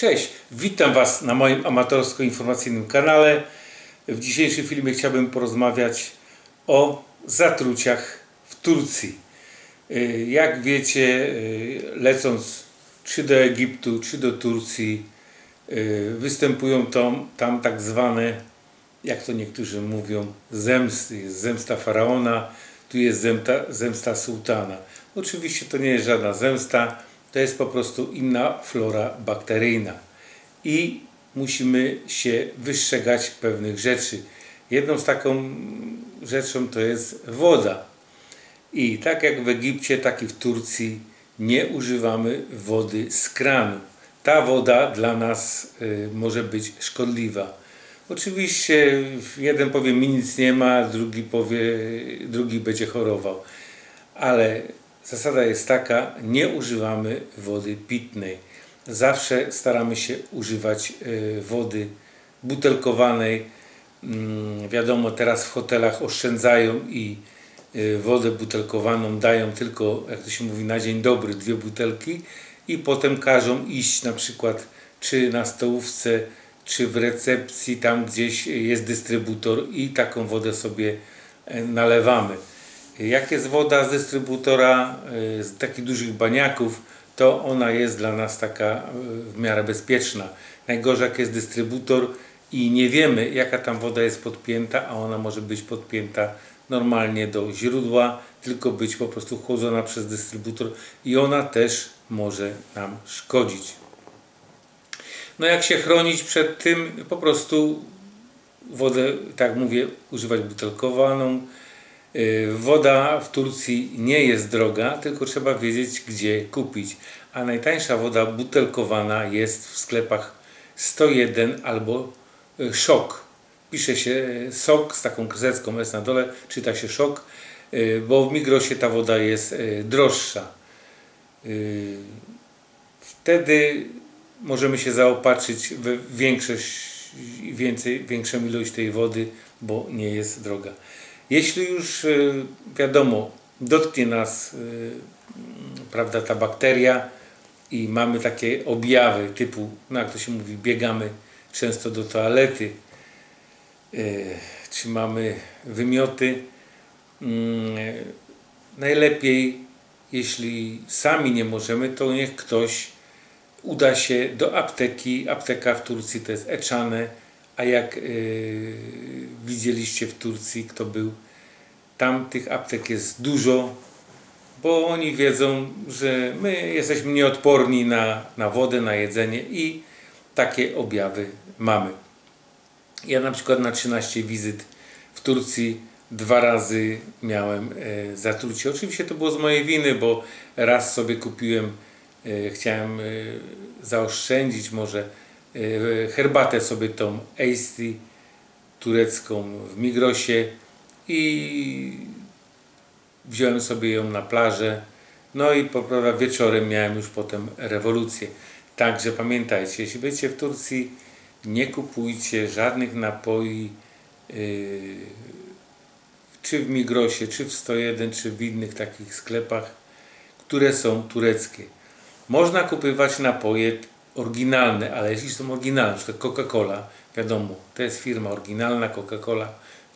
Cześć, witam Was na moim amatorsko-informacyjnym kanale. W dzisiejszym filmie chciałbym porozmawiać o zatruciach w Turcji. Y, Jak wiecie, y, lecąc czy do Egiptu, czy do Turcji, y, występują tam, tam tak zwane, jak to niektórzy mówią, zemsty. Jest zemsta faraona, tu jest zemsta, sułtana. Oczywiście to nie jest żadna zemsta, to jest po prostu inna flora bakteryjna. I musimy się wystrzegać pewnych rzeczy. Jedną z taką rzeczą to jest woda. I tak jak w Egipcie, tak i w Turcji nie używamy wody z kranu. Ta woda dla nas y, może być szkodliwa. Oczywiście jeden powie mi nic nie ma, drugi powie, drugi będzie chorował. Ale zasada jest taka, nie używamy wody pitnej. Zawsze staramy się używać y, wody butelkowanej. Mm, Wiadomo, teraz w hotelach oszczędzają i y, wodę butelkowaną dają tylko, jak to się mówi, na dzień dobry dwie butelki i potem każą iść na przykład czy na stołówce, czy w recepcji, tam gdzieś jest dystrybutor i taką wodę sobie e, nalewamy. Jak jest woda z dystrybutora, e, z takich dużych baniaków, to ona jest dla nas taka e, w miarę bezpieczna. Najgorzej jak jest dystrybutor i nie wiemy jaka tam woda jest podpięta, a ona może być podpięta normalnie do źródła, tylko być po prostu chłodzona przez dystrybutor i ona też może nam szkodzić. No jak się chronić przed tym? Po prostu wodę, tak mówię, używać butelkowaną. Yy, Woda w Turcji nie jest droga, tylko trzeba wiedzieć gdzie kupić. A najtańsza woda butelkowana jest w sklepach 101 albo yy, szok. Pisze się yy, sok z taką kreseczką S na dole, czyta się szok, bo w Migrosie ta woda jest droższa. Wtedy możemy się zaopatrzyć w większość, więcej, większą ilość tej wody, bo nie jest droga. Jeśli już y, wiadomo, dotknie nas y, prawda, ta bakteria i mamy takie objawy typu, no jak to się mówi, biegamy często do toalety, y, czy mamy wymioty, mm, najlepiej, jeśli sami nie możemy, to niech ktoś uda się do apteki. Apteka w Turcji to jest Eczane, a jak yy, widzieliście w Turcji, kto był, tam tych aptek jest dużo, bo oni wiedzą, że my jesteśmy nieodporni na, na wodę, na jedzenie i takie objawy mamy. Ja na przykład na 13 wizyt w Turcji dwa razy miałem e, zatrucie. Oczywiście to było z mojej winy, bo raz sobie kupiłem E, chciałem e, zaoszczędzić może herbatę sobie tą Eisty turecką w Migrosie i wziąłem sobie ją na plażę. No i po prawda wieczorem miałem już potem rewolucję. Także pamiętajcie, jeśli będziecie w Turcji nie kupujcie żadnych napoi czy w Migrosie, czy w 101, czy w innych takich sklepach, które są tureckie. Można kupywać napoje oryginalne, ale jeśli są oryginalne, np. Coca-Cola, wiadomo, to jest firma oryginalna, Coca-Cola,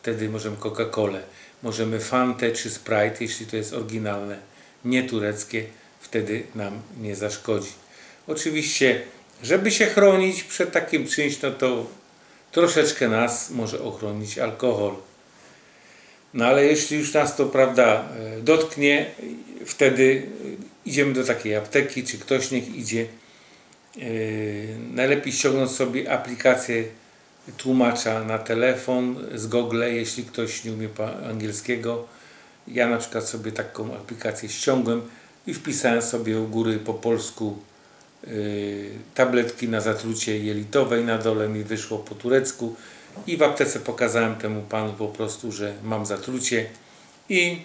wtedy możemy Coca-Colę, możemy Fantę czy Sprite, jeśli to jest oryginalne, nie tureckie, wtedy nam nie zaszkodzi. Oczywiście, żeby się chronić przed takim czymś, no to troszeczkę nas może ochronić alkohol. No ale jeśli już nas to, prawda, e, dotknie, wtedy idziemy do takiej apteki, czy ktoś niech idzie. Yy, najlepiej ściągnąć sobie aplikację tłumacza na telefon z Google, jeśli ktoś nie umie angielskiego. Ja na przykład sobie taką aplikację ściągłem i wpisałem sobie u góry po polsku yy, tabletki na zatrucie jelitowe i na dole mi wyszło po turecku i w aptece pokazałem temu panu po prostu, że mam zatrucie i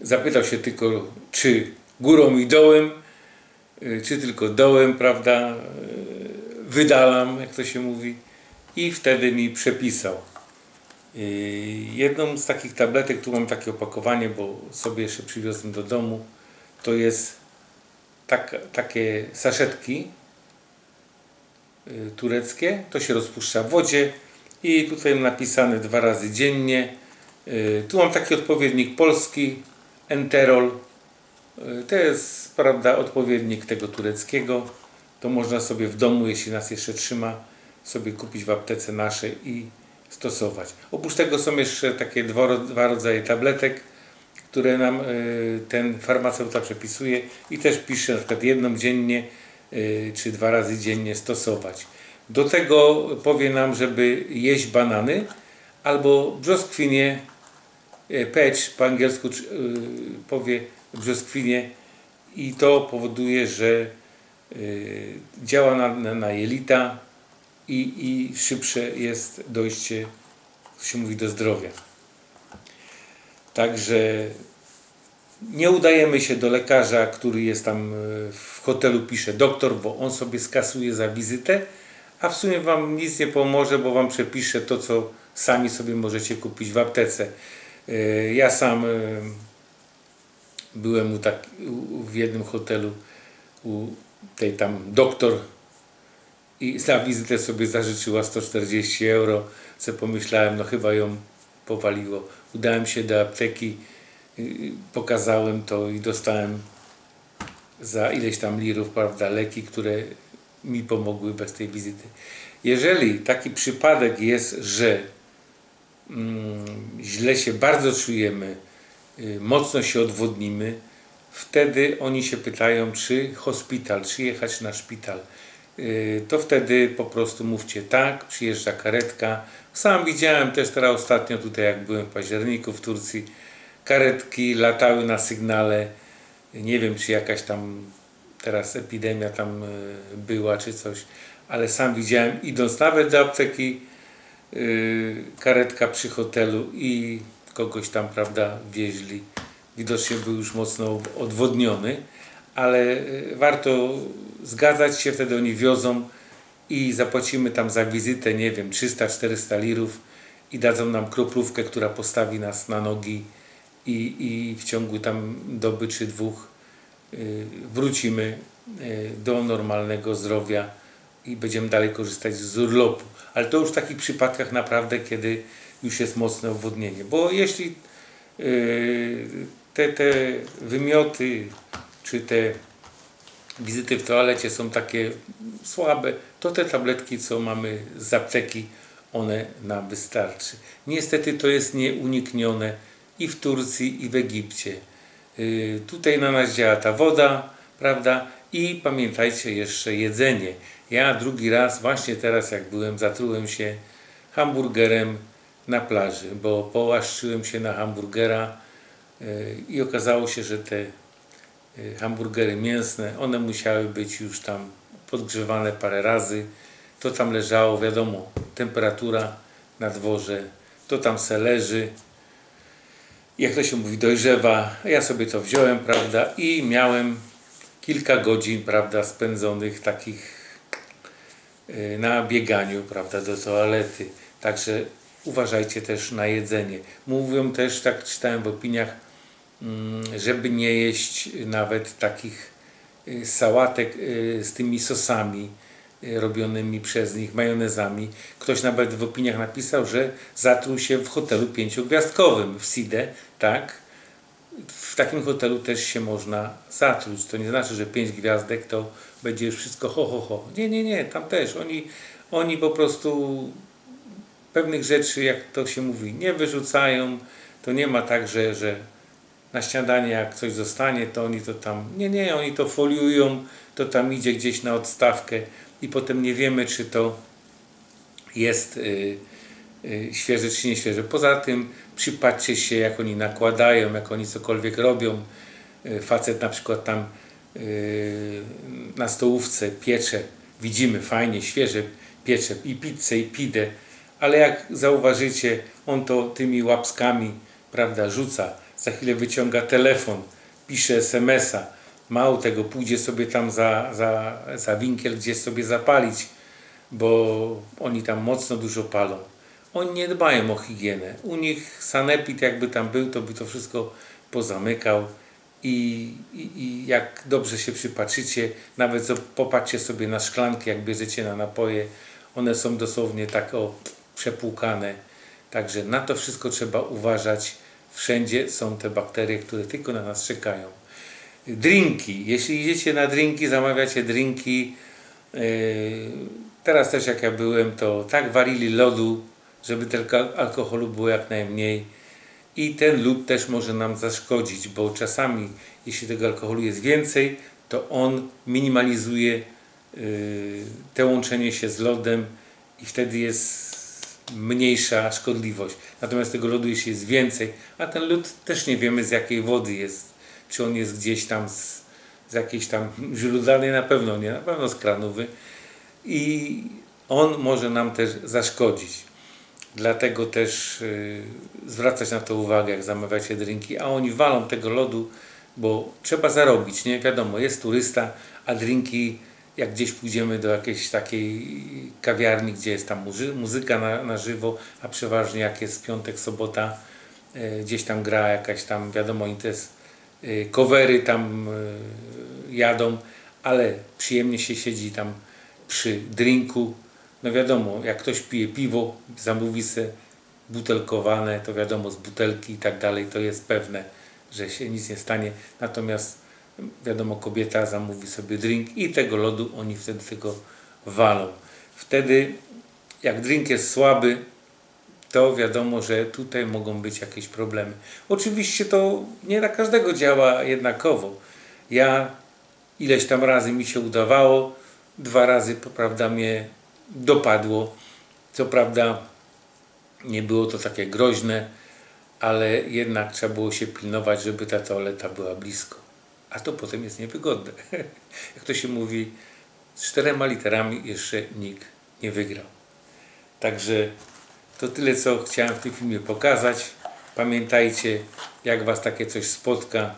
Zapytał się tylko, czy górą i dołem, czy tylko dołem, prawda, y, wydalam, jak to się mówi, i wtedy mi przepisał. Y, jedną z takich tabletek, tu mam takie opakowanie, bo sobie jeszcze przywiozłem do domu, to jest tak, takie saszetki y, tureckie. To się rozpuszcza w wodzie i tutaj mam napisane dwa razy dziennie. Y, Tu mam taki odpowiednik polski, enterol. Y, To jest, prawda, odpowiednik tego tureckiego. To można sobie w domu, jeśli nas jeszcze trzyma, sobie kupić w aptece naszej i stosować. Oprócz tego są jeszcze takie dwa, ro- dwa rodzaje tabletek, które nam y, ten farmaceuta przepisuje i też pisze na przykład jedną dziennie y, czy dwa razy dziennie stosować. Do tego powie nam, żeby jeść banany albo brzoskwinie, pecz po angielsku powie brzoskwinie i to powoduje, że y, działa na, na, na jelita i, i szybsze jest dojście, jak się mówi, do zdrowia. Także nie udajemy się do lekarza, który jest tam e, w hotelu, pisze doktor, bo on sobie skasuje za wizytę, a w sumie Wam nic nie pomoże, bo Wam przepisze to, co sami sobie możecie kupić w aptece. E, Ja sam byłem u tak, u, w jednym hotelu, u tej tam doktor i za wizytę sobie zażyczyła 140 euro. Co pomyślałem, no chyba ją powaliło. Udałem się do apteki, yy, pokazałem to i dostałem za ileś tam lirów, prawda, leki, które mi pomogły bez tej wizyty. Jeżeli taki przypadek jest, że mm, źle się bardzo czujemy, y, mocno się odwodnimy, wtedy oni się pytają, czy hospital, czy jechać na szpital. Y, To wtedy po prostu mówcie tak, przyjeżdża karetka. Sam widziałem też teraz ostatnio tutaj, jak byłem w październiku w Turcji, karetki latały na sygnale. Nie wiem, czy jakaś tam teraz epidemia tam y, była, czy coś, ale sam widziałem, idąc nawet do apteki, y, karetka przy hotelu i kogoś tam, prawda, wieźli. Widocznie był już mocno odwodniony, ale y, warto zgadzać się, wtedy oni wiozą i zapłacimy tam za wizytę, nie wiem, 300-400 lirów i dadzą nam kroplówkę, która postawi nas na nogi i, i w ciągu tam doby czy dwóch y, wrócimy y, do normalnego zdrowia i będziemy dalej korzystać z urlopu. Ale to już w takich przypadkach naprawdę, kiedy już jest mocne obwodnienie. Bo jeśli y, te, te wymioty czy te wizyty w toalecie są takie słabe, to te tabletki, co mamy z apteki, one nam wystarczy. Niestety to jest nieuniknione i w Turcji, i w Egipcie. Yy, Tutaj na nas działa ta woda, prawda? I pamiętajcie jeszcze jedzenie. Ja drugi raz, właśnie teraz jak byłem, zatrułem się hamburgerem na plaży, bo połaszczyłem się na hamburgera yy, i okazało się, że te y, hamburgery mięsne, one musiały być już tam podgrzewane parę razy. To tam leżało, wiadomo, temperatura na dworze, to tam se leży. Jak to się mówi, dojrzewa. Ja sobie to wziąłem, prawda, i miałem kilka godzin, prawda, spędzonych takich y, na bieganiu, prawda, do toalety. Także uważajcie też na jedzenie. Mówią też, tak czytałem w opiniach, mm, żeby nie jeść nawet takich y, sałatek y, z tymi sosami y, robionymi przez nich, majonezami. Ktoś nawet w opiniach napisał, że zatruł się w hotelu pięciogwiazdkowym w Side, tak? W takim hotelu też się można zatruć. To nie znaczy, że pięć gwiazdek to będzie już wszystko ho, ho, ho. Nie, nie, nie, tam też. Oni, oni po prostu pewnych rzeczy, jak to się mówi, nie wyrzucają. To nie ma tak, że, że na śniadanie jak coś zostanie, to oni to tam, nie, nie, oni to foliują, to tam idzie gdzieś na odstawkę i potem nie wiemy, czy to jest y, y, świeże, czy nie świeże. Poza tym przypatrzcie się, jak oni nakładają, jak oni cokolwiek robią. Y, facet na przykład tam y, na stołówce piecze, widzimy fajnie, świeże piecze i pizzę, i pidę, ale jak zauważycie, on to tymi łapskami, prawda, rzuca, za chwilę wyciąga telefon, pisze SMS-a, mało tego, pójdzie sobie tam za, za, za winkiel gdzieś sobie zapalić, bo oni tam mocno dużo palą. Oni nie dbają o higienę. U nich sanepid jakby tam był, to by to wszystko pozamykał i, i, i jak dobrze się przypatrzycie, nawet popatrzcie sobie na szklanki, jak bierzecie na napoje, one są dosłownie tak o przepłukane. Także na to wszystko trzeba uważać. Wszędzie są te bakterie, które tylko na nas czekają. Drinki. Jeśli idziecie na drinki, zamawiacie drinki. Yy, teraz też jak ja byłem, to tak walili lodu, żeby tylko alkoholu było jak najmniej. I ten lód też może nam zaszkodzić, bo czasami, jeśli tego alkoholu jest więcej, to on minimalizuje yy, te łączenie się z lodem i wtedy jest mniejsza szkodliwość. Natomiast tego lodu, jeśli jest więcej, a ten lód też nie wiemy z jakiej wody jest, czy on jest gdzieś tam z, z jakiejś tam źródlanej, na pewno nie, na pewno z kranowy i on może nam też zaszkodzić. Dlatego też y, zwracać na to uwagę, jak zamawiacie drinki, a oni walą tego lodu, bo trzeba zarobić, nie? Wiadomo, jest turysta, a drinki, jak gdzieś pójdziemy do jakiejś takiej kawiarni, gdzie jest tam muzy- muzyka na, na żywo, a przeważnie jak jest piątek, sobota, y, gdzieś tam gra jakaś tam, wiadomo, i te y, covery tam y, jadą, ale przyjemnie się siedzi tam przy drinku. No wiadomo, jak ktoś pije piwo, zamówi se butelkowane, to wiadomo, z butelki i tak dalej, to jest pewne, że się nic nie stanie. Natomiast wiadomo, kobieta zamówi sobie drink i tego lodu oni wtedy tego walą. Wtedy, jak drink jest słaby, to wiadomo, że tutaj mogą być jakieś problemy. Oczywiście to nie na każdego działa jednakowo. Ja ileś tam razy mi się udawało, dwa razy, prawda, mnie dopadło. Co prawda nie było to takie groźne, ale jednak trzeba było się pilnować, żeby ta toaleta była blisko. A to potem jest niewygodne. Jak to się mówi, z czterema literami jeszcze nikt nie wygrał. Także to tyle, co chciałem w tym filmie pokazać. Pamiętajcie, jak Was takie coś spotka.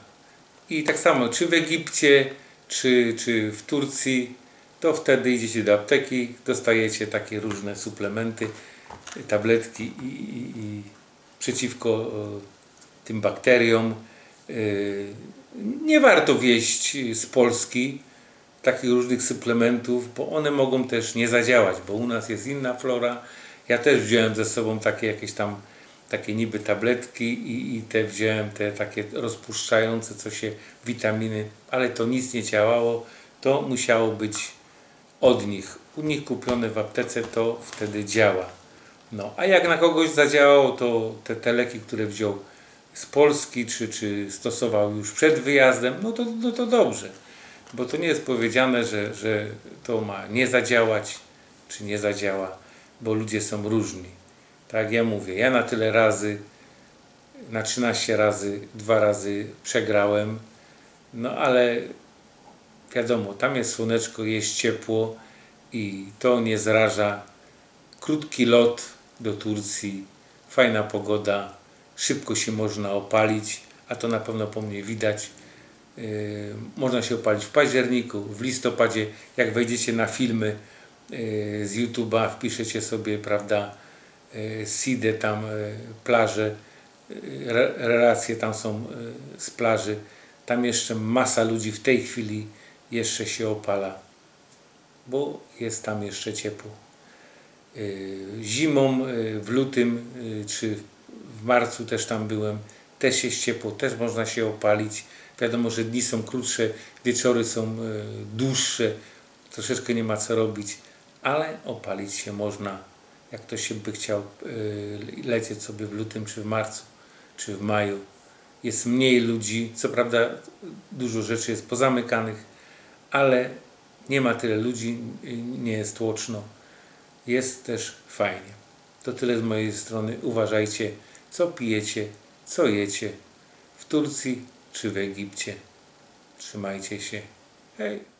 I tak samo, czy w Egipcie, czy, czy w Turcji, to wtedy idziecie do apteki, dostajecie takie różne suplementy, tabletki i, i, i przeciwko e, tym bakteriom. E, Nie warto wieść z Polski takich różnych suplementów, bo one mogą też nie zadziałać, bo u nas jest inna flora. Ja też wziąłem ze sobą takie jakieś tam takie niby tabletki i, i te wziąłem te takie rozpuszczające co się witaminy, ale to nic nie działało. To musiało być od nich. U nich kupione w aptece to wtedy działa. No, a jak na kogoś zadziałało, to te, te leki, które wziął z Polski, czy, czy stosował już przed wyjazdem, no to, no to dobrze. Bo to nie jest powiedziane, że, że to ma nie zadziałać, czy nie zadziała, bo ludzie są różni. Tak ja mówię, ja na tyle razy, na 13 razy, dwa razy przegrałem, no ale wiadomo, tam jest słoneczko, jest ciepło i to nie zraża. Krótki lot do Turcji, fajna pogoda, szybko się można opalić, a to na pewno po mnie widać. Yy, można się opalić w październiku, w listopadzie, jak wejdziecie na filmy yy, z YouTube'a, wpiszecie sobie, prawda, yy, Sidę tam, plaże, re, relacje tam są z plaży. Tam jeszcze masa ludzi w tej chwili jeszcze się opala, bo jest tam jeszcze ciepło. Zimą, w lutym czy w marcu też tam byłem, też jest ciepło, też można się opalić. Wiadomo, że dni są krótsze, wieczory są yy, dłuższe, troszeczkę nie ma co robić, ale opalić się można, jak ktoś się by chciał yy, lecieć sobie w lutym, czy w marcu, czy w maju. Jest mniej ludzi, co prawda dużo rzeczy jest pozamykanych, ale nie ma tyle ludzi, nie jest tłoczno. Jest też fajnie. To tyle z mojej strony. Uważajcie, co pijecie, co jecie w Turcji czy w Egipcie. Trzymajcie się. Hej!